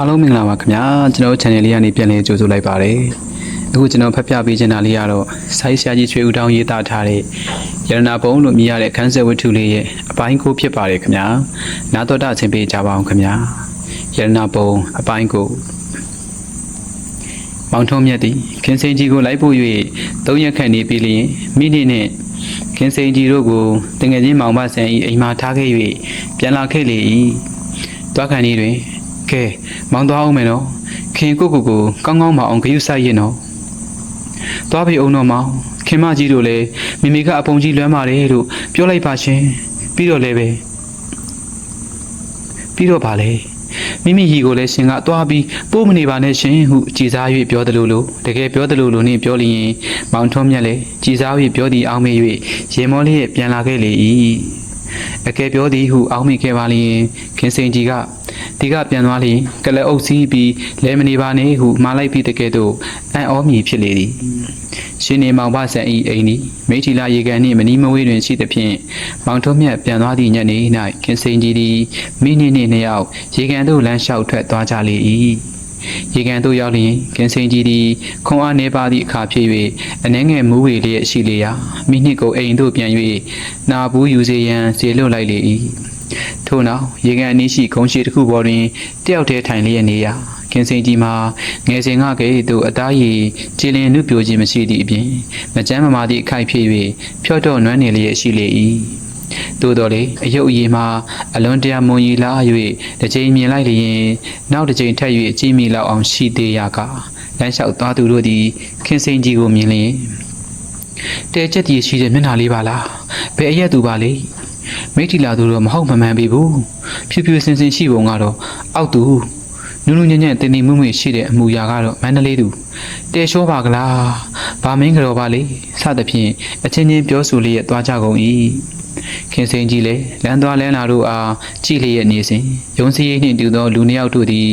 အားလုံးမင်္ဂလာပါခင်ဗျာကျွန်တော်တို့ channel လေးကနေပြန်လည်ကြိုဆိုလိုက်ပါတယ်အခုကျွန်တော်ဖတ်ပြပေးချင်တာလေးကတော့ဆိုင်းဆရာကြီးချွေဦးတောင်းရေးသားထားတဲ့ရတနာပုံလို့မြည်ရတဲ့ခန်းဆက်ဝတ္ထုလေးရဲ့အပိုင်းကိုဖြစ်ပါတယ်ခင်ဗျာနာတော်တာအချိန်ပေးကြပါအောင်ခင်ဗျာရတနာပုံအပိုင်းကိုမောင်ထုံးမြတ်သည်ခင်စိန်ကြီးကိုလိုက်ပို့၍သုံးရက်ခန့်နေပြီလျင်မိနစ်နှင့်ခင်စိန်ကြီးတို့ကိုတငယ်ချင်းမောင်မဆန်၏အိမ်မှာထားခဲ့၍ပြန်လာခဲ့လေ၏တွားခံဤတွင် ကဲမောင်းသွားအောင်မယ်နော်ခင်ကိုကိုကိုကောင်းကောင်းမအောင်ဂရုစိုက်ရင်နော်သွားပြီအောင်တော့မောင်ခင်မကြီးတို့လည်းမိမိကအပုံကြီးလွမ်းပါတယ်လို့ပြောလိုက်ပါရှင်ပြီးတော့လည်းပဲပြီးတော့ပါလေမိမိရီကိုလည်းရှင်ကသွားပြီးပိုးမနေပါနဲ့ရှင်ဟုကြည်စား၍ပြောတယ်လို့လို့တကယ်ပြောတယ်လို့လို့နှင့်ပြောလျင်မောင်ထုံးမြတ်လည်းကြည်စား၍ပြောသည်အောင်မေ၍ရေမောလေးရဲ့ပြန်လာခဲ့လေ၏အကယ်ပြောသည်ဟုအောင်းမိခဲ့ပါလျင်ခင်စိန်ကြီးက ဒီကပြန်သွားလျင်ကလအုပ်စီးပြီးလဲမနေပါနဲ့ဟုမှားလိုက်ပြီးတကယ်တော့အံ့ဩမြည်ဖြစ်လေသည်ရှင်နေမောင်ဘဆန်ဤအိမ်သည်မိထီလာရေကန်နှင့်မနီးမဝေးတွင်ရှိသဖြင့်မောင်ထုံးမြတ်ပြန်သွားသည့်ညနေ၌ခင်စိန်ကြီးသည်မိနစ်နှင့်နှစ်ယောက်ရေကန်သို့လမ်းလျှောက်ထွက်သွားကြလေ၏ရေကန်သို့ရောက်လျင်ကင်စင်ကြီးသည်ခွန်အားနေပါသည့်အခါဖြစ်၍အနှဲငယ်မူးဝေလျက်ရှိလေရာမိနစ်ကိုအိမ်သို့ပြန်၍နာဘူးယူစေရန်စေလွတ်လိုက်လေ၏ ထို့နောက်ရေကန်အနည်းရှိခုံးရှိတစ်ခုပေါ်တွင်တယောက်တည်းထိုင်လျက်နေရာကင်စင်ကြီးမှာငယ်စဉ်ကကဲ့သို့အသားရည်ကြည်လင်နှုတ်ပြိုခြင်းမရှိသည့်အပြင်မကြမ်းမမာသည့်အခိုက်ဖြစ်၍ဖြော့တော့နွမ်းနေလျက်ရှိလေ၏သို့တော်လေအယုတ်အည်မှာအလွန်တရာမွန်ရီလာ၍တစ်ချိန်မြင်လိုက်လျင်နောက်တစ်ချိန်ထပ်၍ကြည်မီလောက်အောင်ရှိသေးရကလမ်းလျှောက်သွားသူတို့သည်ခင်စိန်ကြီးကိုမြင်လျင်တဲချက်တည်ရှိတဲ့မျက်နှာလေးပါလားဘယ်အရက်သူပါလေ မိထီလာသူတော့မဟုတ်မမှန်ပြီဘူးဖြူဖြူစင်စင်ရှိပုံကတော့အောက်သူနုနုညံ့ညံ့တင်းတင်းမွေ့မွေ့ရှိတဲ့အမူအရာကတော့မန္တလေးသူတဲလျှောပါကလားဘာမင်းကြော်ပါလေစသဖြင့်အချင်းချင်းပြောဆိုလျက်သွားကြကုန်၏ခင်စိန်ကြီးလည်းလမ်းသွားလမ်းလာတို့အားကြည့်လျက်နေစဉ်ရုံးစည်းနှင့်တူသောလူနှစ်ယောက်တို့သည်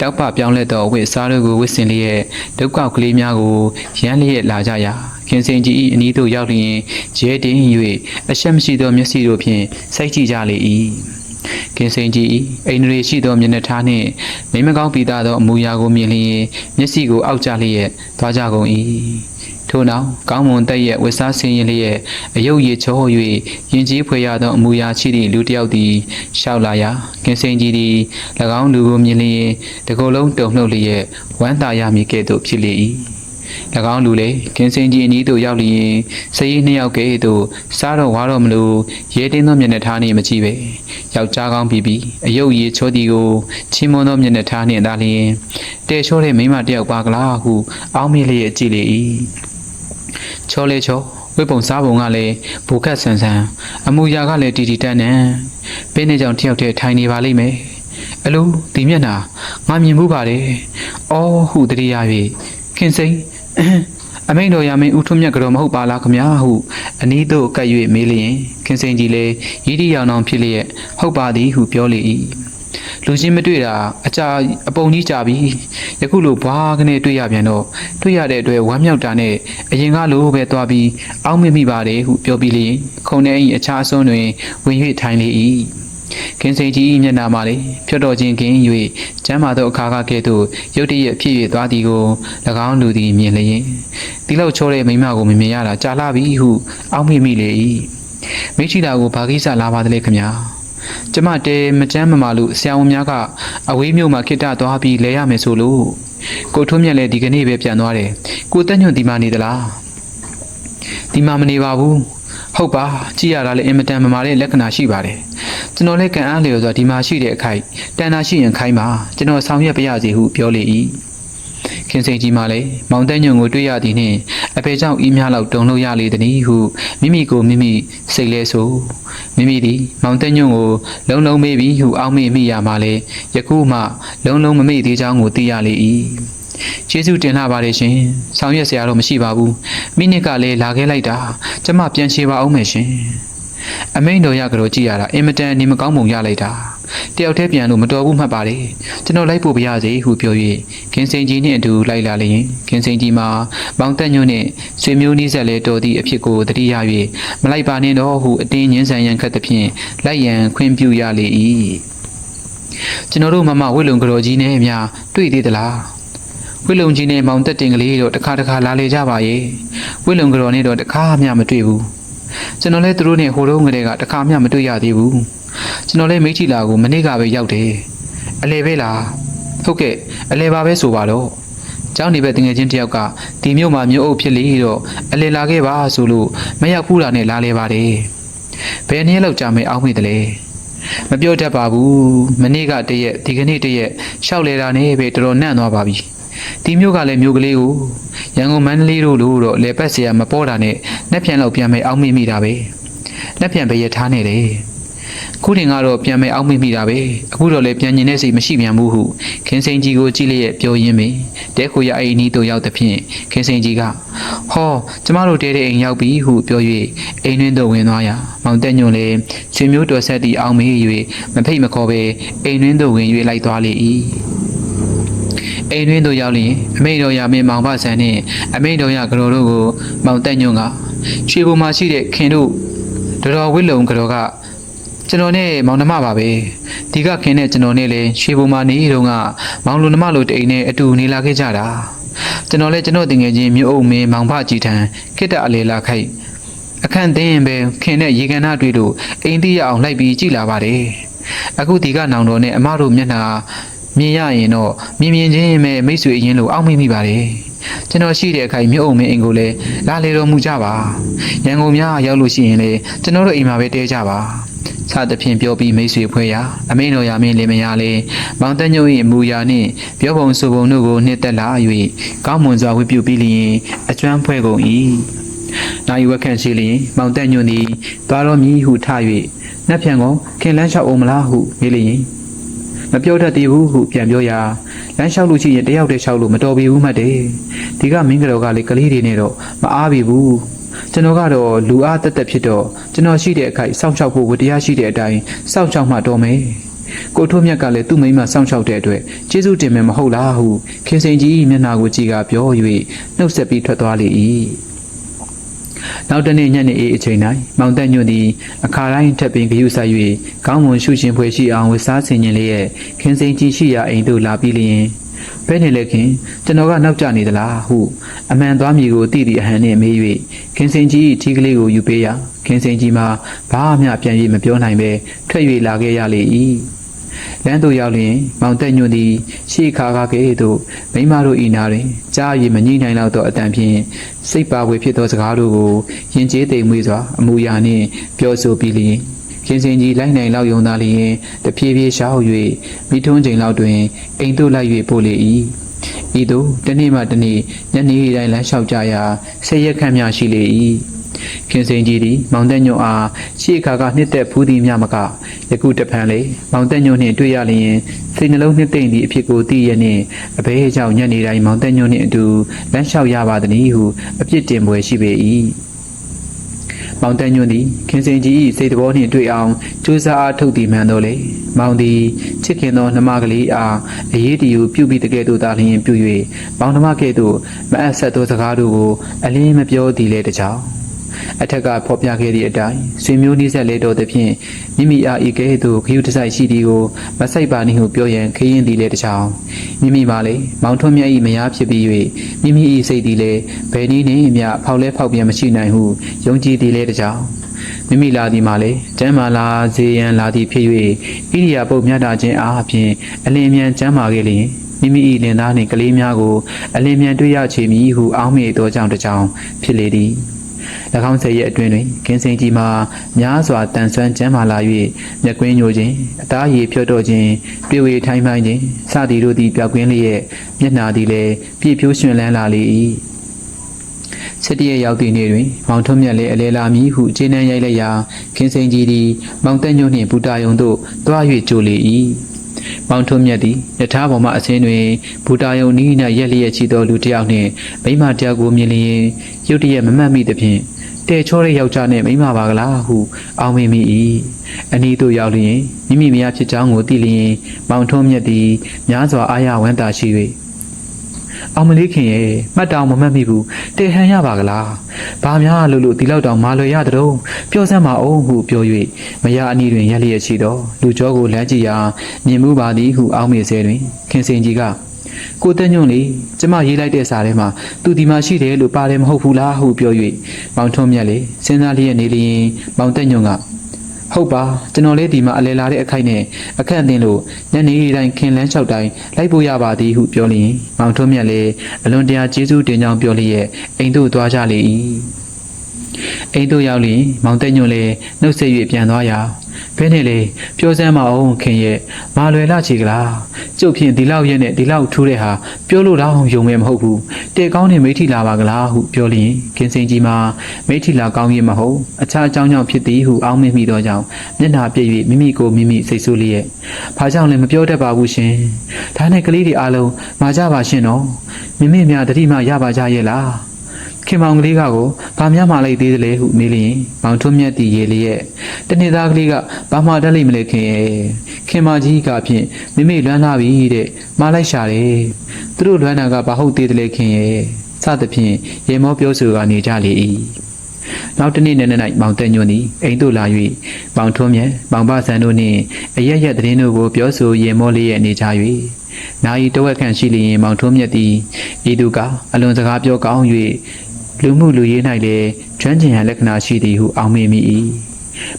တောက်ပပြောင်းလဲသောအဝတ်စားတို့ကိုဝတ်ဆင်လျက်ဒုက္ခကလေးများကိုရမ်းလျက်လာကြရာ ခင်စိန်ကြီး၏အနီးသို့ရောက်လျင်ရဲတင်း၍အဆက်မရှိသောမျက်စိတို့ဖြင့်စိုက်ကြည့်ကြလေ၏ကင်းစိန်ကြီးအိန္ဒြေရှိသောမျက်နှာထားနှင့်မိမကောင်းပိသားသောအမူအရာကိုမြင်လျင်မျက်စိကိုအောက်ကျလျက်သွားကြကုန်၏ထို့နောက်ကောင်းမွန်တက်ရဲ့ဝတ်စားဆင်းရင်လျက်အယုတ်ရည်ချော၍ယဉ်ကျေးဖွယ်ရသောအမူအရာရှိသည့်လူတစ်ယောက်သည်ရှောက်လာရာကင်းစိန်ကြီးသည်၎င်းလူကိုမြင်လျင်တကိုယ်လုံးတုန်လှုပ်လျက်ဝမ်းသာရမည်ကဲ့သို့ဖြစ်လေ၏၎ င်းလူလည်းကင်းစင်ကြီးအနီးသို့ရောက်လျင်စရီးနှစ်ယောက်ကဲ့သို့စားတော့ဝါတော့မလို့ရဲတင်းသောမျက်နှာထားနှင့်မကြည့်ပဲယောက်ျားကောင်းပြီးပြီးအယုတ်ရည်ချောသည်ကိုချင်းမွန်သောမျက်နှာထားနှင့်သာလျင်တဲချောတဲ့မိန်းမတစ်ယောက်ပါကလားဟုအောင်းမေးလျက်ကြည့်လေ၏ချောလေချောဝိပုံစားပုံကလည်းဘူခတ်ဆန်ဆန်အမူအရာကလည်းတီတီတန်းတန်းပင်းနေကြောင်တယောက်တည်းထိုင်နေပါလိမ့်မယ်အလိုဒီမျက်နှာငါမြင်မှုပါတယ်အော်ဟုတတိယ၍ခင်စိန် အမိန်တော်ရမင်းဦးထွန်းမြတ်ကတော့မဟုတ်ပါလားခမညာဟုအနီးသို့ကပ်၍မေးလျင်ခင်စိန်ကြီးလည်းရည်ရည်ရောင်အောင်ဖြစ်လျက်ဟုတ်ပါသည်ဟုပြောလေ၏လူချင်းမတွေ့တာအကြာအပုံကြီးကြပြီယခုလိုဘွားကနေတွေ့ရပြန်တော့တွေ့ရတဲ့အတွက်ဝမ်းမြောက်တာနဲ့အရင်ကလိုပဲသွားပြီးအောင်းမမိပါတယ်ဟုပြောပြီးလျင်ခုံထဲ၏အခြားအစွန်းတွင်ဝင်၍ထိုင်လေ၏ ကင်းစိန်ကြီး၏မျက်နှာမှာလေဖြတ်တော်ခြင်းကင်း၍ကျမ်းမာသောအခါကကဲ့သို့ရုတ်တရက်ဖြစ်၍သွားသည်ကို၎င်းလူသည်မြင်လျင်ဒီလောက်ချောတဲ့မိမကိုမမြင်ရတာကြာလာပြီဟုအောက်မေ့မိလေ၏မိချီတာကိုဘာကိစ္စလာပါသလဲခမညာကျမတဲမကြမ်းမမာလို့ဆရာဝန်များကအဝေးမြို့မှာခိတ္တသွားပြီးလဲရမယ်ဆိုလို့ကိုထွန်းမြတ်လည်းဒီကနေ့ပဲပြန်သွားတယ်ကိုတက်ညွန့်ဒီမှာနေသလားဒီမှာမနေပါဘူးဟုတ်ပါကြည့်ရတာလည်းအင်မတန်မမာတဲ့လက္ခဏာရှိပါတယ် ကျွန်တော်လည်းကံအားလျော်စွာဒီမှာရှိတဲ့အခိုက်တန်တာရှိရင်ခိုင်းပါကျွန်တော်ဆောင်ရွက်ပြရစီဟုပြောလေ၏ခင်စိန်ကြီးမှလည်းမောင်တက်ညွန့်ကိုတွေ့ရသည်နှင့်အဖေကြောင့်ဤများလောက်တုံလို့ရလေသည်ဟုမိမိကိုမိမိစိတ်လဲဆိုမိမိသည်မောင်တက်ညွန့်ကိုလုံလုံမေးပြီးဟုအောက်မေ့မိရမှလည်းယခုမှလုံလုံမမေ့သေးကြောင်းကိုသိရလေ၏ကျေးဇူးတင်လာပါတယ်ရှင်။ဆောင်ရွက်စရာတော့မရှိပါဘူး။မိနစ်ကလည်းလာခဲ့လိုက်တာ။ကျမပြန်ချေပါအောင်မယ်ရှင်။ အမိန်တော်ရကြောကြည့်ရတာအင်မတန်နေမကောင်းပုံရလိုက်တာ။တယောက်တည်းပြန်လို့မတော်ဘူးမှတ်ပါတယ်။ကျွန်တော်လိုက်ဖို့ပြရစီဟုပြော၍ခင်စိန်ကြီးနှင့်အတူလိုက်လာလျင်ခင်စိန်ကြီးမှာမောင်တက်ညွန့်နှင့်ဆွေမျိုးနှီးဆက်လဲတော်သည့်အဖြစ်ကိုတတိယ၍မလိုက်ပါနဲ့တော့ဟုအတင်းညင်းဆန်ရန်ခတ်သဖြင့်လိုက်ရန်ခွင့်ပြုရလေ၏ကျွန်တော်တို့မမဝိလုံကတော်ကြီးနဲ့များတွေ့သေးသလားဝိလုံကြီးနဲ့မောင်တက်တင်ကလေးတို့တစ်ခါတစ်ခါလာလေကြပါရဲ့ဝိလုံကတော်နဲ့တော့တစ်ခါမှမတွေ့ဘူး ကျွန်တော်လည်းသူတို့နဲ့ဟိုတုန်းကတည်းကတစ်ခါမှမတွေ့ရသေးဘူးကျွန်တော်လည်းမိထီလာကိုမနေ့ကပဲရောက်တယ်အလဲပဲလားဟုတ်ကဲ့အလဲပါပဲဆိုပါတော့ကျောင်းနေပဲတငယ်ချင်းတယောက်ကဒီမြို့မှာမြို့အုပ်ဖြစ်လေတော့အလဲလာခဲ့ပါဆိုလို့မရောက်ဘူးတာနဲ့လာလဲပါတယ်ဘယ်နည်းလောက်ကြာမယ်အောက်မေ့တယ်လေမပြောတတ်ပါဘူးမနေ့ကတရက်ဒီကနေ့တရက်ရှောက်လေတာနဲ့ပဲတော်တော်နန့်သွားပါပြီ ဒီမျိုးကလည်းမျိုးကလေးကိုရန်ကုန်မန္တလေးတို့လို့တော့လေပတ်เสียမပေါ်တာနဲ့လက်ပြန်လောက်ပြန်မယ်အောက်မေ့မိတာပဲလက်ပြန်ပဲရထားနေတယ်ခုတင်ကတော့ပြန်မယ်အောက်မေ့မိတာပဲအခုတော့လည်းပြန်ကျင်တဲ့စိတ်မရှိပြန်ဘူးဟုခင်စိန်ကြီးကိုကြည့်လျက်ပြောရင်းပဲတဲခိုရအိမ်နီးတို့ရောက်တဲ့ဖြင့်ခင်စိန်ကြီးကဟောကျမတို့တဲတဲ့အိမ်ရောက်ပြီဟုပြော၍အိမ်တွင်သို့ဝင်သွားရာမောင်တက်ညွန့်လည်းဆွေမျိုးတော်ဆက်တီအောင်မေး၍မဖိတ်မခေါ်ပဲအိမ်တွင်သို့ဝင်၍လိုက်သွားလေ၏ အိမ်တွင်သို့ရောက်လျင်အမိန်တော်ရမင်းမောင်ဖဆန်နှင့်အမိန်တော်ရကတော်တို့ကိုမောင်တက်ညွန့်ကရွှေဘုံမှာရှိတဲ့ခင်တို့တော်တော်ဝိလုံကတော်ကကျွန်တော်နဲ့မောင်နှမပါပဲဒီကခင်နဲ့ကျွန်တော်နဲ့လည်းရွှေဘုံမာနေတုန်းကမောင်လူနှမလိုတအိမ်နဲ့အတူနေလာခဲ့ကြတာကျွန်တော်လည်းကျွန်တော်တငယ်ချင်းမြို့အုပ်မင်းမောင်ဖကြီးထံခိတ္တအလေလာခိုက်အခန့်သိရင်ပဲခင်နဲ့ရေကန်နာတွေ့လို့အိမ်တိရအောင်လိုက်ပြီးကြည်လာပါတယ်အခုဒီကနောင်တော်နဲ့အမတို့မျက်နှာ မြင်ရရင်တော့မြင်မြင်ချင်းပဲမိတ်ဆွေအရင်လိုအောက်မိမိပါတယ်ကျွန်တော်ရှိတဲ့အခိုက်မြို့အုပ်မင်းအိမ်ကိုလည်းလာလေတော်မူကြပါရန်ကုန်များရောက်လို့ရှိရင်လေကျွန်တော်တို့အိမ်မှာပဲတဲကြပါစသဖြင့်ပြောပြီးမိတ်ဆွေဖွဲ့ရာအမိန်တော်ရာမင်းလင်မယားလေးမောင်တညုံ၏အမူအရာနှင့်ပြောပုံဆိုပုံတို့ကိုနှစ်သက်လာ၍ကောင်းမွန်စွာဝိပြုပြီးလျင်အကျွမ်းဖွဲ့ကုန်၏နိုင်ဝက်ခန့်ရှိလျင်မောင်တညုံသည်သွားတော်မည်ဟုထ၍နှက်ဖြန်ကိုခင်လန်းလျှောက်အောင်မလားဟုမေးလျင် မပြောတတ်သေးဘူးဟုပြန်ပြောရာလမ်းလျှောက်လို့ရှိရင်တယောက်တည်းလျှောက်လို့မတော်ပြီဘူးမှတ်တယ်ဒီကမင်းကတော်ကလေကလေးတွေနဲ့တော့မအားပြီဘူးကျွန်တော်ကတော့လူအားတက်တက်ဖြစ်တော့ကျွန်တော်ရှိတဲ့အခိုက်စောင့်ရှောက်ဖို့ဝတရားရှိတဲ့အတိုင်းစောင့်ရှောက်မှတော်မယ်ကိုထိုးမြတ်ကလည်းသူ့မိန်းမစောင့်ရှောက်တဲ့အတွက်ကျေးဇူးတင်မယ်မဟုတ်လားဟုခင်စိန်ကြီးမျက်နှာကိုကြည့်ကပြော၍နှုတ်ဆက်ပြီးထွက်သွားလေ၏ နောက်တနေ့ညနေအေးအချိန်၌မောင်တက်ညွန့်သည်အခါတိုင်းထပ်ပင်ဂယုဆိုင်၍ကောင်းမွန်ရှုရှင်ဖွယ်ရှိအောင်ဝတ်စားဆင်ခြင်လျက်ခင်စိန်ကြီးရှိရာအိမ်သို့လာပြီးလျင်ဘယ်နေလဲခင်ကျွန်တော်ကနောက်ကျနေသလားဟုအမှန်သွားမည်ကိုသိသည့်အဟန်နှင့်မေး၍ခင်စင်ကြီး၏ထီးကလေးကိုယူပေးရာခင်စင်ကြီးမှာဘာမှပြန်၍မပြောနိုင်ပဲထွက်၍လာခဲ့ရလေ၏ လမ်းသို့ရောက်လျင်မောင်တက်ညွန့်သည်ရှေ့ခါကားကဲ့သို့မိမတို့ဤနာတွင်ကြားရည်မငြိနိုင်တော့သောအတန်ဖြင့်စိတ်ပါဝေဖြစ်သောစကားတို့ကိုယဉ်ကျေးသိမ်မွေ့စွာအမူအရာနှင့်ပြောဆိုပြီးလျင်ခင်စင်ကြီးလိုက်နိုင်လောက်ယုံသားလျင်တဖြည်းဖြည်းရှောက်၍မိထွန်းချိန်လောက်တွင်အိမ်သို့လိုက်၍ပို့လေ၏ဤသို့တစ်နေ့မှတစ်နေ့ညနေတိုင်းလမ်းလျှောက်ကြရာဆေးရက်ခန့်များရှိလေ၏ ခင်စင်ကြီးသည်မောင်တက်ညွန့်အားရှေ့ခါကနှစ်သက်ဖူးသည်မြမကယခုတဖန်လေမောင်တက်ညွန့်နှင့်တွေ့ရလျင်စိတ်နှလုံးနှစ်သိမ့်သည့်အဖြစ်ကိုသိရနှင့်အဘဲကြောင့်ညနေတိုင်းမောင်တက်ညွန့်နှင့်အတူလမ်းလျှောက်ရပါသည်ဟုအပြစ်တင်ပွဲရှိပေ၏မောင်တက်ညွန့်သည်ခင်စင်ကြီး၏စိတ်တော်နှင့်တွေ့အောင်ကြိုးစားအားထုတ်သည်မှန်တော်လေမောင်သည်ချစ်ခင်သောနှမကလေးအားအရေးတယူပြုပြီးတကယ်တို့သာလျှင်ပြု၍မောင်နှမကဲ့သို့မအပ်ဆက်သောစကားတို့ကိုအလင်းမပြောသည်လေတကြောင် အထက်ကဖော်ပြခဲ့သည့်အတိုင်းဆွေမျိုးနှိစက်လေတော်သဖြင့်မိမိအားဤကဲ့သို့ခရုတစိုက်ရှိသည်ကိုမဆိုင်ပါနှင့်ဟုပြောရန်ခရင်သည်လေတကြောင်မိမိပါလေမောင်ထွန်းမြတ်၏မယားဖြစ်ပြီး၍မိမိ၏စိတ်သည်လေဘယ်နည်းနှင့်မျှဖောက်လဲဖောက်ပြန်မရှိနိုင်ဟုယုံကြည်သည်လေတကြောင်မိမိလာသည်မှာလေကျမ်းမာလာစေရန်လာသည်ဖြစ်၍ဣရိယာပုတ်မြတ်တာခြင်းအားဖြင့်အလင်းမြန်ကျမ်းမာခဲ့လျင်မိမိ၏လင်သားနှင့်ကလေးများကိုအလင်းမြန်တွေ့ရချေမည်ဟုအောင်းမေသောကြောင့်တစ်ကြောင်ဖြစ်လေသည်၎ င်းဆက်ရဲ့အတွင်းတွင်ကင်းစိန်ကြီးမှာများစွာတန်ဆွမ်းကျမ်းမာလာ၍မျက်ကွင်းညိုခြင်းအသားရည်ဖြော့တော့ခြင်းတွေ့ဝေထိုင်းမိုင်းခြင်းစသည်တို့သည်ပြောက်ကွင်းလျက်မျက်နှာသည်လည်းပြည့်ဖြိုးရွှင်လန်းလာလေ၏စစ်တရရောက်သည့်နေ့တွင် မောင်ထွန်းမြတ်လည်းအလဲလာမည်ဟုခြေနှံရိုက်လိုက်ရာခင်စိန်ကြီးသည်မောင်တက်ညွန့်နှင့်ဘူတာယုံတို့တွား၍ကြိုလေ၏ မောင်ထွန်းမြတ်သည်ယထာပေါ်မှအစင်းတွင်ဘူတာယုံနီး၌ရက်လျက်ချီသောလူတစ်ယောက်နှင့်မိမတစ်ယောက်ကိုမြင်လျင်ရုတ်တရက်မမှတ်မိသဖြင့်တဲချောတဲ့ယောက်ျားနှင့်မိမပါကလားဟုအောင်းမိမိ၏အနီးသို့ရောက်လျင်မိမိမယားဖြစ်ကြောင်းကိုသိလျင်မောင်ထွန်းမြတ်သည်များစွာအားရဝမ်းသာရှိ၍ အောင်မလေးခင်ရဲ့မှတ်တောင်မမှတ်မိဘူးတေဟန်ရပါကလားဘာများလို့လို့ဒီလောက်တောင်မာလွယ်ရတဲ့တော့ပြောစမ်းပါအောင်ဟုပြော၍မရအနီးတွင်ရက်လျက်ရှိတော့လူကျောကိုလမ်းကြည့်ရာမြင်မှုပါသည်ဟုအောက်မေ့ဆဲတွင် ခင်စင်ကြီးကကိုတက်ညွန့်လေကျမရေးလိုက်တဲ့စာထဲမှာသူဒီမှာရှိတယ်လို့ပါတယ်မဟုတ်ဘူးလားဟုပြော၍မောင်ထွန်းမြတ်လေစဉ်းစားလျက်နေလျင်မောင်တက်ညွန့်က ဟုတ်ပါကျွန်တော်လေးဒီမှာအလဲလာတဲ့အခိုက်နဲ့အခက်အသင်းလို့ညနေတိုင်းခင်လန်းလျှောက်တိုင်းလိုက်ဖို့ရပါသည်ဟုပြောလျင်မောင်ထွန်းမြတ်လည်းအလွန်တရာကျေးဇူးတင်ကြောင်းပြောလျက်အိမ်သို့သွားကြလေ၏အိမ်သို့ရောက်လျင်မောင်တက်ညွန့်လည်းနှုတ်ဆက်၍ပြန်သွားရာ ဘယ်နဲ့လဲပြောစမ်းမအောင်ခင်ရဲ့မာလွယ်လာချေကလားကျုပ်ဖြင့်ဒီလောက်ရက်နဲ့ဒီလောက်ထူးတဲ့ဟာပြောလို့တော့ယုံမဲမဟုတ်ဘူးတေကောင်းနဲ့မိထီလာပါကလားဟုပြောလျင်ခင်စိန်ကြီးမှာမိထီလာကောင်းရင်မဟုတ်အခြားအကြောင်းကြောင့်ဖြစ်သည်ဟုအောင်းမင်းမိသောကြောင့်မျက်နှာပြည့်၍မိမိကိုမိမိစိတ်ဆိုးလျက်ဘာကြောင့်လဲမပြောတတ်ပါဘူးရှင်ဒါနဲ့ကလေးတွေအားလုံးမာကြပါရှင်နော်မိမိများတတိမရပါကြရဲ့လား ခင်မောင်ကလေးကကိုဘာများမှလိုက်သေးတယ်လေဟုမေးလျင်မောင်ထွန်းမြတ်တီရေလျက်တနေ့သားကလေးကဘာမှတတ်လိမ့်မလဲခင်ရဲ့ခင်မကြီးကဖြင့်မိမိလွမ်းလာပြီတဲ့မလိုက်ရှာတယ်သူတို့လွမ်းတာကဘာဟုတ်သေးတယ်လေခင်ရဲ့စသဖြင့်ရေမောပြောဆိုကနေကြလေ၏နောက်တနေ့နေ့၌မောင်တက်ညွန့်သည်အိမ်သို့လာ၍မောင်ထွန်းမြတ်မောင်ပဆန်တို့နှင့်အရက်ရက်သတင်းတို့ကိုပြောဆိုရေမောလေးရဲ့နေကြ၍နာယီတဝက်ခန့်ရှိလျင်မောင်ထွန်းမြတ်သည်ဤသူကအလွန်စကားပြောကောင်း၍ လူမှုလူရေး၌လည်းကျွမ်းကျင်ရန်လက္ခဏာရှိသည်ဟုအောက်မေ့မိ၏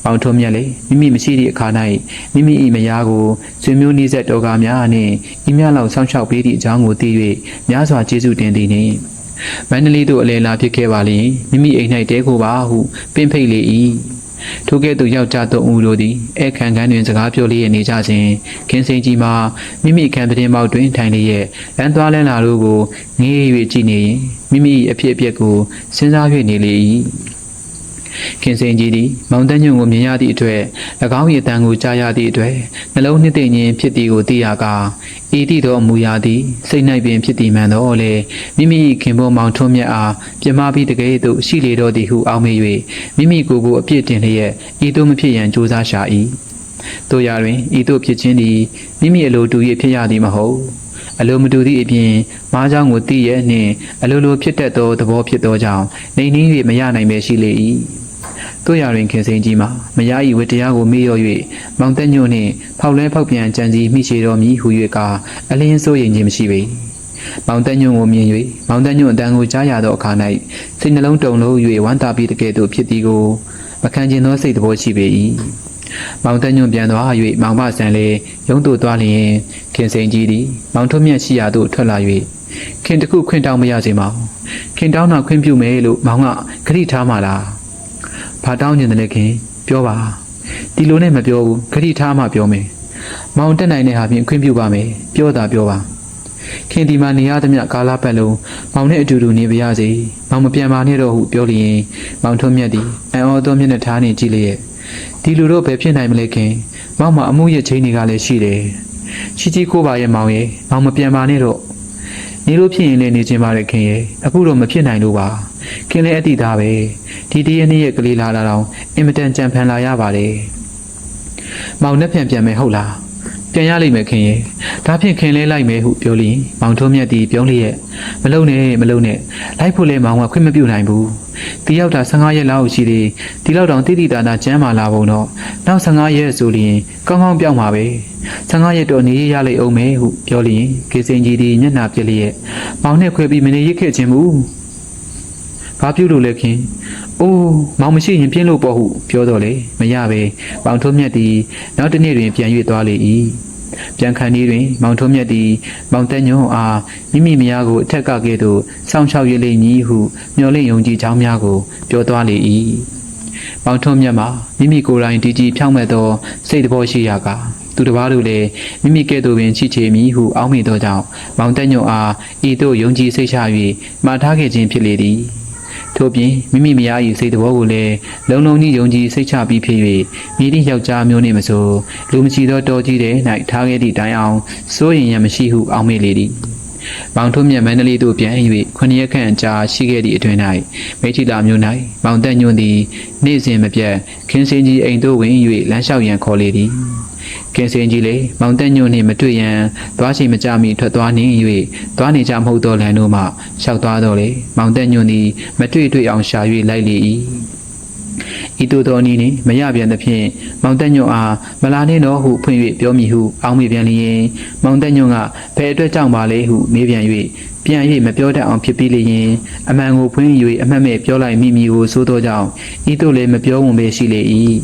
ပေါင်ထုံးမြတ်လေမိမိမရှိသည့်အခါ၌မိမိ၏မယားကိုဆွေမျိုးနှိစက်တော်ကားများနှင့်ဤများလောက်ဆောင်းလျှောက်ပေးသည့်အကြောင်းကိုသိ၍များစွာကျေးဇူးတင်သည်နှင့်မန္တလေးသို့အလေလာဖြစ်ခဲ့ပါလျင်မိမိအိမ်၌တဲကိုပါဟုပင်ဖိတ်လေ၏ ထိုကဲ့သို့ယောက်ျားသုံးဦးတို့သည်ဧခံခန်းတွင်စကားပြောလျက်နေကြစဉ်ခင်စိန်ကြီးမှာမိမိခံပတင်ပေါက်တွင်ထိုင်လျက်လမ်းသွားလန်းလာတို့ကိုငေး၍ကြည့်နေရင်မိမိအဖြစ်အပျက်ကိုစဉ်းစား၍နေလေ၏ ခင်စိန်ကြီးသည်မောင်တညွန့်ကိုမြင်ရသည့်အတွက်၎င်း၏အတန်ကိုကြားရသည့်အတွက်နှလုံးနှစ်သိမ့်ခြင်းဖြစ်သည်ကိုသိရကာဤသည့်သောအမူအရာသည်စိတ်၌ပင်ဖြစ်သည်မှန်သောလေမိမိ၏ခင်ပွန်းမောင်ထွန်းမြတ်အားပြမပြီးတကယ်သို့ရှိလေတော့သည်ဟုအောက်မေ့၍မိမိကိုယ်ကိုအပြစ်တင်လျက်ဤသို့မဖြစ်ရန်ကြိုးစားရှာ၏တို့ရတွင်ဤသို့ဖြစ်ခြင်းသည်မိမိအလိုတူ၍ဖြစ်ရသည်မဟုတ်အလိုမတူသည့်အပြင်မားကြောင့်ကိုသိရဲ့နှင့်အလိုလိုဖြစ်တတ်သောသဘောဖြစ်သောကြောင့်နေနည်း၍မရနိုင်ပဲရှိလေ၏ တို့ရတွင်ခင်စိန်ကြီးမှာမယားဤဝတ္တရားကိုမေ့လျော့၍မောင်တက်ညွန့်နှင့်ဖောက်လဲဖောက်ပြန်ကြံစည်မိရှိတော်မူဟု၍ကအလင်းစိုးရင်ခြင်းမရှိပေမောင်တက်ညွန့်ကိုမြင်၍မောင်တက်ညွန့်အတန်ကိုကြားရသောအခါ၌စိတ်နှလုံးတုန်လို့၍ဝမ်းသာပြီးတကယ်သို့ဖြစ်သည်ကိုမခံကျင်သောစိတ်သဘောရှိပေ၏မောင်တက်ညွန့်ပြန်သွား၍မောင်မဆန်လေရုံးသို့သွားလျင်ခင်စိန်ကြီးသည်မောင်ထွတ်မြတ်ရှိရာသို့ထွက်လာ၍ခင်တခုခွင့်တောင်းမရစေမောင်ခင်တောင်းတာခွင့်ပြုမယ်လို့မောင်ကခရီးထားမှလား ဘာတောင်းကျင်တယ်လဲခင်ပြောပါဒီလိုနဲ့မပြောဘူးခရီးထားမှပြောမယ်မောင်တက်နိုင်တဲ့ဟာဖြင့်ခွင့်ပြုပါမယ်ပြောတာပြောပါခင်ဒီမှာနေရသမျှကာလပတ်လုံးမောင်နဲ့အတူတူနေပါရစေမောင်မပြန်ပါနဲ့တော့ဟုပြောလျင်မောင်ထွန်းမြတ်သည်အံ့ဩသောမျက်နှာထားနှင့်ကြည့်လျက်ဒီလိုတော့ဘယ်ဖြစ်နိုင်မလဲခင်မောင်မအမှုရဲ့ချိန်တွေကလည်းရှိတယ်ချီချီကိုပါရဲ့မောင်ရဲ့မောင်မပြန်ပါနဲ့တော့နေလို့ဖြစ်ရင်လည်းနေချင်းပါရဲ့ခင်ရဲ့အခုတော့မဖြစ်နိုင်လို့ပါခင်လည်းအတိသားပဲ ဒီတရက်နေ့ရဲ့ကလေးလာတာတော့အင်မတန်ကြံဖန်လာရပါတယ်မောင်နဲ့ပြန်ပြန်မယ်ဟုတ်လားပြန်ရလိမ့်မယ်ခင်ရဲ့ဒါဖြင့်ခင်လဲလိုက်မယ်ဟုပြောလျင်မောင်ထုံးမြတ်သည်ပြောလျက်မလုံနဲ့မလုံနဲ့လိုက်ဖို့လဲမောင်ကခွင့်မပြုနိုင်ဘူးဒီရောက်တာ15ရက်လောက်ရှိသေးဒီလောက်တောင်တိတိတာတာကျမ်းမာလာပုံတော့နောက်15ရက်ဆိုလျင်ကောင်းကောင်းပြောင်းပါပဲ15ရက်တော့နေရရလိမ့်အောင်မယ်ဟုပြောလျင်ကေစင်ကြီးသည်မျက်နှာပြက်လျက်မောင်နဲ့ခွဲပြီးမနေရခဲ့ခြင်းဘူး ဘာပြုလို့လဲခင်အိုးမောင်မရှိရင်ပြင်းလို့ပေါ့ဟုပြောတော့လေမရပဲပေါင်ထုံးမြတ်သည်နောက်တစ်နေ့တွင်ပြန်၍သွားလေ၏ပြန်ခန်းဤတွင်မောင်ထုံးမြတ်သည်မောင်တက်ညွန့်အားမိမိမယားကိုအထက်ကကဲ့သို့စောင့်ရှောက်ရလိမ့်မည်ဟုမျှော်လင့်ယုံကြည်ကြောင်းများကိုပြောသွားလေ၏မောင်ထုံးမြတ်မှာမိမိကိုယ်တိုင်တည်ကြည်ဖြောင့်မတ်သောစိတ်တော်ရှိရာကသူတစ်ပါးတို့လည်းမိမိကဲ့သို့ပင်ချစ်ချေမည်ဟုအောက်မေ့သောကြောင့်မောင်တက်ညွန့်အားဤသို့ယုံကြည်စိတ်ချ၍မှာထားခဲ့ခြင်းဖြစ်လေသည် ထို့ပြင်မိမိမယား၏စိတ်တော်ကိုလည်းလုံလုံကြီးယုံကြည်စိတ်ချပြီးဖြစ်၍မိသည့်ယောက်ျားမျိုးနှင့်မဆိုလူမရှိသောတော်ကြီးတဲ့၌ထားခဲ့သည့်တိုင်အောင်စိုးရင်ရမရှိဟုအောက်မေ့လေသည်။မောင်ထုံးမြတ်မန္တလေးသို့ပြန်၍ခုနှစ်ရက်ခန့်အကြာရှိခဲ့သည့်အတွင်း၌မိထီလာမျိုး၌မောင်တက်ညွန့်သည် နေ့စဉ်မပြတ်ခင်းစင်းကြီးအိမ်သို့ဝင်၍လမ်းလျှောက်ရန်ခေါ်လေသည် ကင်းစင်ကြီးလေမောင်တက်ညွန့်နှင့်မတွေ့ရန်သွားချိန်မကြမီထွက်သွားနေ၍သွားနေကြမဟုတ်တော့လန်တို့မှလျှောက်သွားတော့လေမောင်တက်ညွန့်သည်မတွေ့တွေ့အောင်ရှာ၍လိုက်လေ၏ဤသို့သောနည်းနှင့်မရပြန်သဖြင့်မောင်တက်ညွန့်အားမလာနေတော့ဟုဖွင့်၍ပြောမိဟုအောင်းမိပြန်လျင်မောင်တက်ညွန့်ကဘယ်အတွက်ကြောင့်ပါလဲဟုမေးပြန်၍ပြန်၍မပြောတတ်အောင်ဖြစ်ပြီးလျင်အမှန်ကိုဖွင့်၍အမှတ်မဲ့ပြောလိုက်မိမိကိုစိုးသောကြောင့်ဤသို့လည်းမပြောဝင်ပဲရှိလေ၏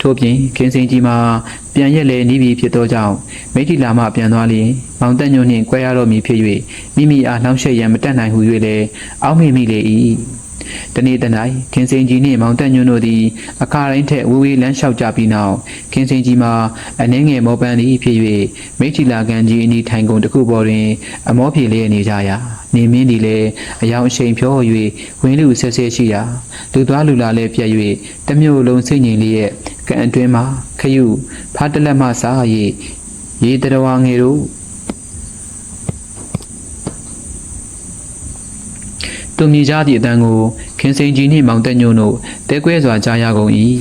ထို့ပြင်ခင်းစင်ကြီးမှာပြန်ရက်လေနီးပြီဖြစ်သောကြောင့်မိထီလာမှပြန်သွားလျင်မောင်တက်ညွန့်နှင့်꿰ရတော့မည်ဖြစ်၍မိမိအားနှောင့်ယှက်ရန်မတတ်နိုင်ဟု၍လည်းအောက်မေ့မိလေ၏တနေ့တနေ့ခင်းစင်ကြီးနှင့်မောင်တက်ညွန့်တို့သည်အခါတိုင်းထက်ဝေးဝေးလမ်းလျှောက်ကြပြီးနောက်ခင်းစင်ကြီးမှာအနှင်းငယ်မောပန်းသည်ဖြစ်၍မိထီလာကန်ကြီးအနီးထိုင်ကုန်တစ်ခုပေါ်တွင် အမောပြေလျက်နေကြရာနေမင်းဒီလည်းအယောင်အရှိန်ဖြော၍ဝင်းလူဆက်ဆက်ရှိရာလူသွားလူလာလည်းပြတ်၍တမျိုးလုံးစိတ်ငြိမ်လျက် ကန်အတွင်းမှာခရုဖားတလက်မှစား၍ရေတရဝငယ်တို့သူမြည်ကြသည့်အတန်းကိုခင်စိန်ကြီးနှင့်မောင်တက်ညို့တို့တဲကွဲစွာကြားရကုန်၏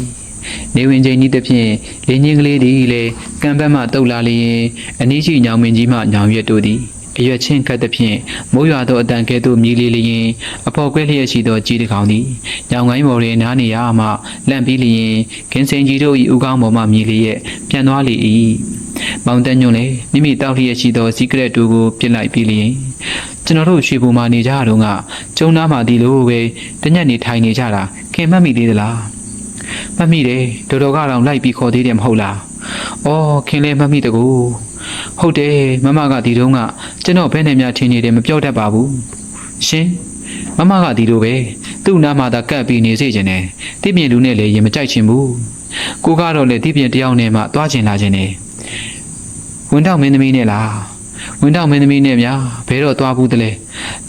နေဝင်ချိန်ကြီးတစ်ဖြင့်လင်းချင်းကလေးသည်လည်းကံဘက်မှတုတ်လာလျင်အနည်းရှိညောင်မင်းကြီးမှညောင်ရွက်တို့သည် အရွက်ချင်းကတ်သည်ဖြင့်မိုးရွာသောအတန်ကဲ့သို့မြည်လေးလျင်အဖော်ကွဲလျက်ရှိသောကြီးတစ်ကောင်သည်ညောင်ကိုင်းပေါ်တွင်နားနေရာမှလန့်ပြီးလျင်ခင်စိန်ကြီးတို့၏ဥကောင်းပေါ်မှမြည်လျက်ပြန်သွားလေ၏မောင်တန်ညွန့်လည်းမိမိတောက်လျက်ရှိသောစီကရက်တူကိုပြစ်လိုက်ပြီးလျင်ကျွန်တော်တို့ရွှေဘူမှာနေကြတော့ကကျုံသားမှဒီလိုပဲတညက်နေထိုင်နေကြတာခင်မှတ်မိသေးသလားမှတ်မိတယ်တော်တော်ကတော့လိုက်ပြီးခေါ်သေးတယ်မဟုတ်လားအော်ခင်လည်းမှတ်မိတကူ ဟုတ်တယ်မမကဒီတုန်းကကျွန်တော်ဘယ်နဲ့များထင်နေတယ်မပြောတတ်ပါဘူးရှင်မမကဒီလိုပဲသူ့နားမှာသာကပ်ပြီးနေစေချင်တယ်တိပြင်လူနဲ့လည်းရင်မကြိုက်ချင်ဘူးကိုကတော့လေတိပြင်တယောက်နဲ့မှသွားချင်လာချင်တယ်ဝင်တော့မင်းသမီးနဲ့လားဝင်တော့မင်းသမီးနဲ့များဘဲတော့သွားဘူးတလဲ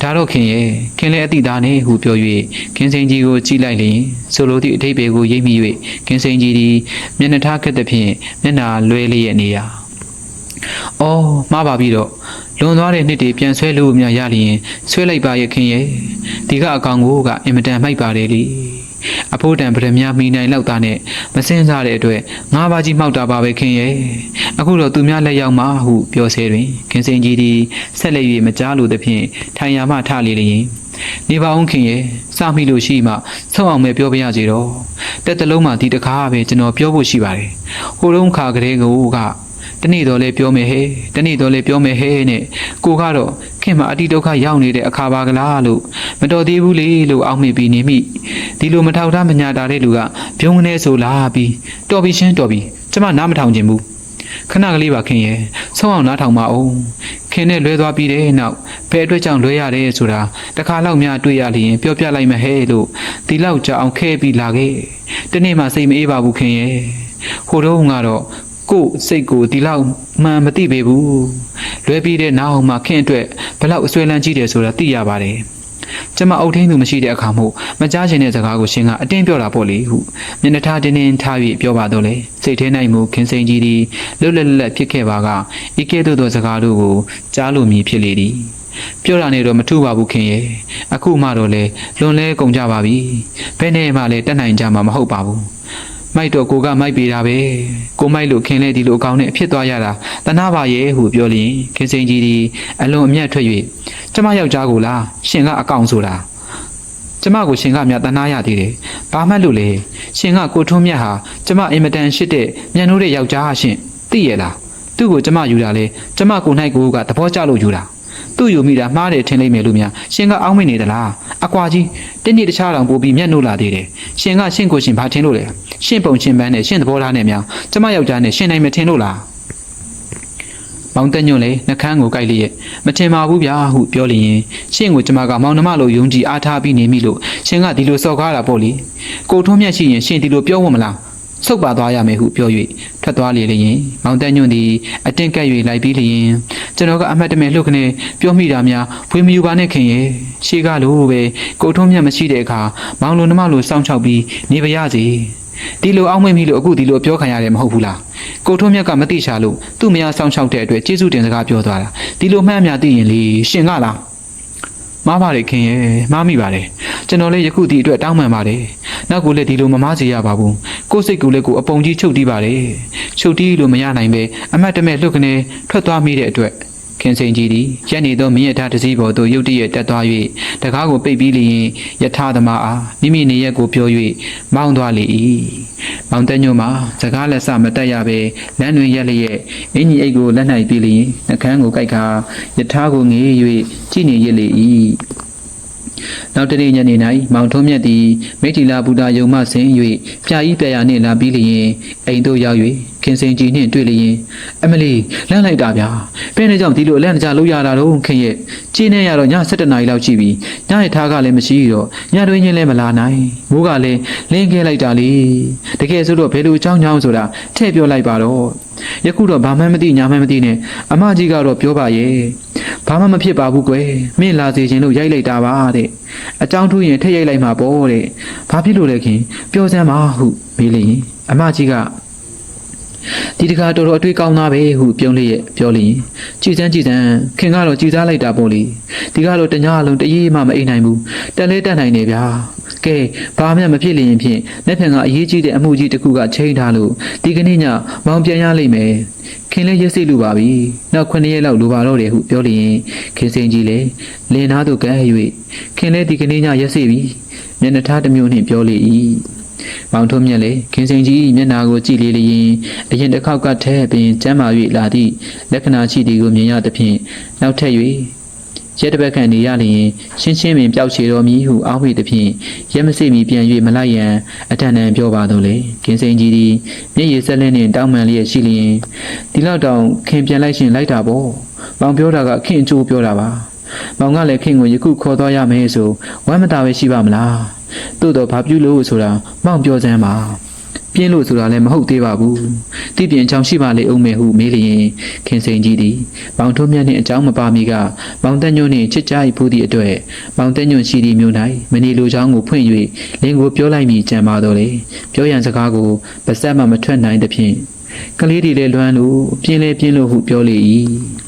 ဒါတော့ခင်ရဲ့ခင်လည်းအတိသားနဲ့ဟုပြော၍ခင်စိန်ကြီးကိုကြည့်လိုက်လျင်ဆိုလိုသည့်အထိပ္ပယ်ကိုရိပ်မိ၍ခင်စိန်ကြီးသည်မျက်နှာထားခက်သဖြင့်မျက်နှာလွဲလျက်နေရာ။ အော်မှားပါပြီတော့လွန်သွားတဲ့နှစ်တွေပြန်ဆွဲလို့များရလျင်ဆွဲလိုက်ပါရဲ့ခင်ရဲ့ဒီကအကောင်ကိုကအင်မတန်မိုက်ပါတယ်လေအဖိုးတန်ဗရမ ्या မိနိုင်လောက်သားနဲ့မစင်းစားတဲ့အတွက်ငါးပါးကြီးမှောက်တာပါပဲခင်ရဲ့အခုတော့သူများလက်ရောက်မှဟုပြောဆဲတွင်ခင်စင်ကြီးသည်ဆက်လက်၍မကြားလိုသဖြင့်ထိုင်ရာမှထလေလျင်နေပါအောင်ခင်ရဲ့စမိလို့ရှိမှဆုံးအောင်ပဲပြောပြရစီတော့တက်တလုံးမှဒီတကားပဲကျွန်တော်ပြောဖို့ရှိပါတယ်ဟိုတုန်းခါကလေးကိုက တနေ့တော့လဲပြောမယ်ဟဲ့တနေ့တော့လဲပြောမယ်ဟဲ့နဲ့ကိုကတော့ခင်မအတိဒုက္ခရောက်နေတဲ့အခါပါကလားလို့မတော်သေးဘူးလေလို့အောက်မေ့ပြီးနေမိဒီလိုမထောက်ထားမညာတာတဲ့လူကပြုံးကနေဆိုလာပြီးတော်ပြီရှင်းတော်ပြီကျမနားမထောင်ခြင်းဘူးခဏကလေးပါခင်ရဲ့ဆုံးအောင်နားထောင်ပါအောင်ခင်နဲ့လွဲသွားပြီးတဲ့နောက်ဘယ်အတွက်ကြောင့်လွဲရတယ်ဆိုတာတခါလောက်များတွေ့ရလျင်ပြောပြလိုက်မဟဲ့လို့ဒီလောက်ကြအောင်ခဲပြီးလာခဲ့တနေ့မှစိတ်မအေးပါဘူးခင်ရဲ့ဟိုတော့ကတော့ ကိုယ်စိတ်ကိုဒီလောက်မှန်မသိပေဘူးလွဲပြီးတဲ့နောက်မှခင်အတွက်ဘလောက်အဆွဲလန်းကြီးတယ်ဆိုတာသိရပါတယ်ကျမအုတ်ထင်းသူမရှိတဲ့အခါမို့မကြားချင်တဲ့စကားကိုရှင်ကအတင်းပြောတာပေါ့လေဟုမျက်နှာထားတင်းတင်းထား၍ပြောပါတော့လေစိတ်ထဲ၌မူခင်စိန်ကြီးသည်လွတ်လပ်လပ်ဖြစ်ခဲ့ပါကဤကဲ့သို့သောစကားတို့ကိုကြားလို့မည်ဖြစ်လေသည်ပြောတာနဲ့တော့မထူပါဘူးခင်ရဲ့အခုမှတော့လေလွန်လဲကုန်ကြပါပြီဘယ်နဲ့မှလည်းတက်နိုင်ကြမှာမဟုတ်ပါဘူး မိုက်တော့ကိုကမိုက်ပေတာပဲကိုမိုက်လို့ခင်လဲဒီလိုအကောင်နဲ့အဖြစ်သွားရတာတနာပါရဲ့ဟုပြောလျင်ခင်စိန်ကြီးသည်အလွန်အမျက်ထွက်၍ကျမယောက်ျားကိုလားရှင်ကအကောင်ဆိုတာကျမကိုရှင်ကမြတ်တနာရသေးတယ်ဘာမှလို့လဲရှင်ကကိုထွန်းမြတ်ဟာကျမအင်မတန်ရှိတဲ့မြန်လို့တဲ့ယောက်ျားဟာရှင်သိရလားသူ့ကိုကျမယူတာလေကျမကိုနိုင်ကိုကသဘောကျလို့ယူတာ သူ့ယူမိတာမှားတယ်ထင်လိမ့်မယ်လို့များရှင်ကအောင်းမိနေသလားအကွာကြီးတင်းကြီးတခြားတောင်ပို့ပြီးမျက်နှိုးလာသေးတယ်ရှင်ကရှင်ကိုရှင်ဘာထင်လို့လဲရှင့်ပုံရှင်ပန်းနဲ့ရှင့်သဘောထားနဲ့များကျမယောက်ျားနဲ့ရှင်နိုင်မထင်လို့လားမောင်တက်ညွန့်လေနှကန်းကိုကြိုက်လျက်မထင်ပါဘူးဗျာဟုပြောလျင်ရှင့်ကိုကျမကမောင်နှမလိုယုံကြည်အားထားပြီးနေမိလို့ရှင်ကဒီလိုစော်ကားတာပေါ့လေကိုထုံးမြတ်ရှိရင်ရှင်ဒီလိုပြောဝတ်မလား ဆုတ်ပါသွားရမယ်ဟုပြော၍ထွက်သွားလေလျင်မောင်တက်ညွန့်သည်အတင်းကပ်၍လိုက်ပြီးလျင်ကျွန်တော်ကအမတ်တမဲလှုပ်ခနဲ့ပြောမိတာများဖွေးမယူပါနဲ့ခင်ရဲ့ရှေးကလို့ပဲကိုထုံးမြတ်မရှိတဲ့အခါမောင်လိုနှမလိုစောင့်ချောက်ပြီးနေပါရစေဒီလိုအောက်မေ့မိလို့အခုဒီလိုပြောခံရတယ်မဟုတ်ဘူးလားကိုထုံးမြတ်ကမသိချလို့သူ့မယားစောင့်ချောက်တဲ့အတွက်ကျေးဇူးတင်စကားပြောသွားတာဒီလိုမှန်းများသိရင်လေရှင်ကလား မားပါလေခင်ရဲ့မားမိပါတယ်ကျွန်တော်လည်းယခုဒီအတွက်တောင်းပန်ပါတယ်နောက်ကိုလည်းဒီလိုမမားစီရပါဘူးကိုယ်စိတ်ကိုလည်းကိုယ်အပုံကြီးချုပ်တီးပါတယ်ချုပ်တီးလို့မရနိုင်ပဲအမတ်တမဲ့လွတ်ကနေထွက်သွားမိတဲ့အတွက် ခင်စိန်ကြီးသည်ရက်နေသောမြင့်ရထားတစည်းပေါ်သို့ရုတ်တရက်တက်သွား၍တကားကိုပိတ်ပြီးလျင်ယထာသမားအားမိမိနေရက်ကိုပြော၍မောင်းသွားလေ၏မောင်တက်ညို့မှာစကားလက်စမတက်ရပဲလမ်းတွင်ရက်လျက်အင်ကြီးအိတ်ကိုလက်၌ပြီးလျင်နှကန်းကိုကိုက်ခါယထာကိုငေး၍ကြည်နေရလေ၏ နောက်တနေ့ညနေ၌မောင်ထုံးမြတ်သည်မိထီလာဘူတာယုံမှဆင်း၍ပြာဤပြရာနှင့်လာပြီးလျင်အိမ်သို့ရောက်၍ခင်စိန်ကြီးနှင့်တွေ့လျင်အမလီလန့်လိုက်တာဗျာဘယ်နဲ့ကြောင့်ဒီလိုအလန့်တကြားလို့ရတာတော့ခင်ရဲ့ကျင်းနေရတော့ည7နာရီလောက်ရှိပြီညရထားကလည်းမရှိတော့ညတွင်းချင်းလည်းမလာနိုင်မိုးကလည်းလင်းခဲလိုက်တာလေတကယ်ဆိုတော့ဘယ်လိုအကြောင်းကြောင်းဆိုတာထည့်ပြောလိုက်ပါတော့ ယခုတော့ဘာမှမသိညာမှမသိနဲ့အမကြီးကတော့ပြောပါရဲ့ဘာမှမဖြစ်ပါဘူးကွယ်မင်းလာစီခြင်းလို့ရိုက်လိုက်တာပါတဲ့အကြောင်းထူးရင်ထည့်ရိုက်လိုက်မှာပေါ့တဲ့ဘာဖြစ်လို့လဲခင်ပြောစမ်းပါဟုမေးလျင်အမကြီးကဒီတခါတော်တော်အတွေ့ကောင်းသားပဲဟုပြုံးလျက်ပြောလျင်ကြည်စမ်းကြည်စမ်းခင်ကတော့ကြည်စားလိုက်တာပေါ့လေဒီကတော့တညအလုံးတရေးမှမအိမ်နိုင်ဘူးတက်လဲတက်နိုင်နေဗျာ ကဲဘာမှမဖြစ်လျင်ဖြင့်လက်ဖက်ကအရေးကြီးတဲ့အမှုကြီးတစ်ခုကချိန်ထားလို့ဒီကနေ့ညမောင်ပြန်ရလိမ့်မယ်ခင်လည်းရက်စိလူပါပြီနောက်ခုနှစ်ရက်လောက်လိုပါတော့တယ်ဟုပြောလျင်ခင်စိန်ကြီးလည်းလင်သားတို့ကဲ၍ခင်လည်းဒီကနေ့ညရက်စိပြီမျက်နှာထားတစ်မျိုးနှင့်ပြောလေ၏မောင်ထုံးမြက်လေခင်စိန်ကြီးမျက်နာကိုကြည့်လေလျင်အရင်တစ်ခေါက်ကထဲပင်ကျမ်းမာ၍လာသည့်လက္ခဏာရှိသည်ကိုမြင်ရသဖြင့်နောက်ထပ်၍ ရက်တစ်ပတ်ခန့်နေရလျင်ရှင်းရှင်းပင်ပျောက်ချေတော်မူဟုအောက်မေ့သဖြင့်ရက်မစိမီပြန်၍မလိုက်ရန်အထံတန်ပြောပါတော့လေခင်စိန်ကြီးသည်မျက်ရည်ဆက်လင်းနှင့်တောင်းပန်လျက်ရှိလျင်ဒီလောက်တောင်ခင်ပြန်လိုက်ရှင်လိုက်တာပေါ့မောင်ပြောတာကခင်အကျိုးပြောတာပါမောင်ကလည်းခင်ကိုယခုခေါ်သွားရမယ်ဆိုဝမ်းမသာပဲရှိပါမလားတို့တော့ဘာပြုလို့ဆိုတာမောင်ပြောစမ်းပါ ပြင်းလို့ဆိုတာလည်းမဟုတ်သေးပါဘူး။တိပြင်ချောင်ရှိပါလေအောင်မယ်ဟုမေးလျင်ခင်စိန်ကြီးသည်ပေါင်ထုံးမြတ်နှင့်အကြောင်းမပါမီကပေါင်တက်ညွန့်နှင့်ချစ်ကြ၏ဖူးသည့်အတွက်ပေါင်တက်ညွန့်ရှိသည့်မြို့၌မနေလိုချောင်းကိုဖွင့်၍လင်းကိုပြောလိုက်မိကြံပါတော့လေ။ပြောရန်စကားကိုပါဆက်မှမထွက်နိုင်သဖြင့်ကလေးတွေလည်းလွမ်းလို့ပြင်းလဲပြင်းလို့ဟုပြောလေ၏။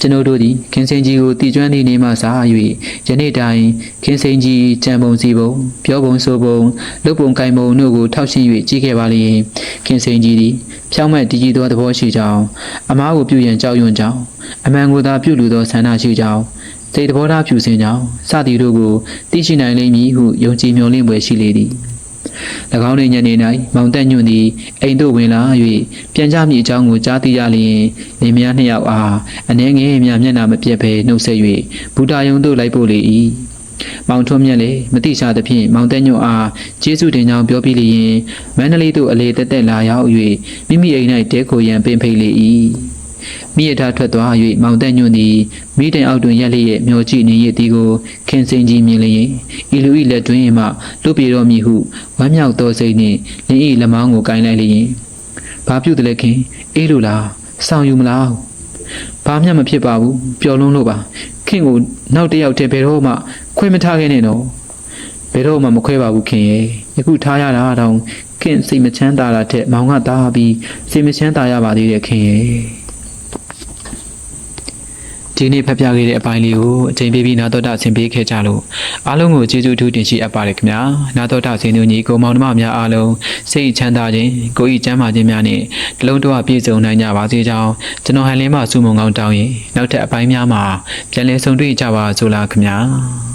ကျွန်ုပ်တို့သည်ခင်စိန်ကြီးကိုတည်ကျွမ်းသည့်နေ့မှစ၍ယနေ့တိုင်ခင်စိန်ကြီးကြံပုံစီပုံပြောပုံဆိုပုံလုပ်ပုံကိုင်ပုံတို့ကိုထောက်ရှင်း၍ကြီးခဲ့ပါလျင်ခင်စိန်ကြီးသည်ဖြောင်းမတ်တည်ကြည်သောသဘောရှိကြောင်းအမားကိုပြုရန်ကြောက်ရွံ့ကြောင်းအမှန်ကိုသာပြုလူသောဆန္ဒရှိကြောင်းစိတ်သဘောထားဖြူစင်ကြောင်းစသည်တို့ကိုသိရှိနိုင်လိမ့်မည်ဟုယုံကြည်မျှော်လင့်ပွေရှိလေသည်၎ င်း၏ညနေ၌မောင်တက်ညွန့်သည်အိမ်သို့ဝင်လာ၍ပြန်ကြမည့်အကြောင်းကိုကြားသိရလျင်လင်မယားနှစ်ယောက်အားအနေငယ်များမျက်နှာမပြတ်ဘဲနှုတ်ဆက်၍ဘူတာယုံသို့လိုက်ပို့လေ၏မောင်ထွန်းမြတ်လည်းမတိချသဖြင့်မောင်တက်ညွန့်အားကျေးဇူးတင်ကြောင်းပြောပြီးလျင်မန္တလေးသို့အလေတက်တက်လာရောက်၍မိမိအိမ်၌တဲခိုရန်ပင်ဖိတ်လေ၏ မိရထားထွက်သွား၍မောင်တက်ညွန့်သည်မိတိုင်အောက်တွင်ရက်လျက်မျောကြည့်နေရသည်ကိုခင်စင်ကြီးမြင်လျင်ဤလူ၏လက်တွင်မှလွတ်ပြေတော်မူဟုဝမ်းမြောက်သောစိတ်နှင့်လင်း၏လက်မောင်းကိုကိုင်းလိုက်လျင်ဘာပြုတယ်လဲခင်အေးလို့လားစောင့်ယူမလားဘာမှမဖြစ်ပါဘူးပျော်လွန်းလို့ပါခင်ကိုနောက်တစ်ယောက်တည်းဘယ်တော့မှခွဲမထားခဲ့နဲ့တော့ဘယ်တော့မှမခွဲပါဘူးခင်ရဲ့ယခုထားရတာတောင်ခင်စိတ်မချမ်းသာတာထက်မောင်ကတားပြီးစိတ်မချမ်းသာရပါသေးတယ်ခင်ရဲ့ ဒီနေ့ဖတ်ပြခဲ့တဲ့အပိုင်းလေးကိုအချိန်ပေးပြီးနာတော်တာဆင်ပေးခဲ့ကြလို့အားလုံးကိုကျေးဇူးအထူးတင်ရှိအပ်ပါတယ်ခင်ဗျာနာတော်တာဆင်သူညီကိုမောင်နှမများအားလုံးစိတ်ချမ်းသာခြင်းကိုယ်ဤချမ်းသာခြင်းများနဲ့တလုံးတော်ပြည့်စုံနိုင်ကြပါစေကြောင်းကျွန်တော်ဟန်လင်းမဆုမုံကောင်းတောင်းရင်နောက်ထပ်အပိုင်းများမှာပြန်လည်ဆုံတွေ့ကြပါစို့လားခင်ဗျာ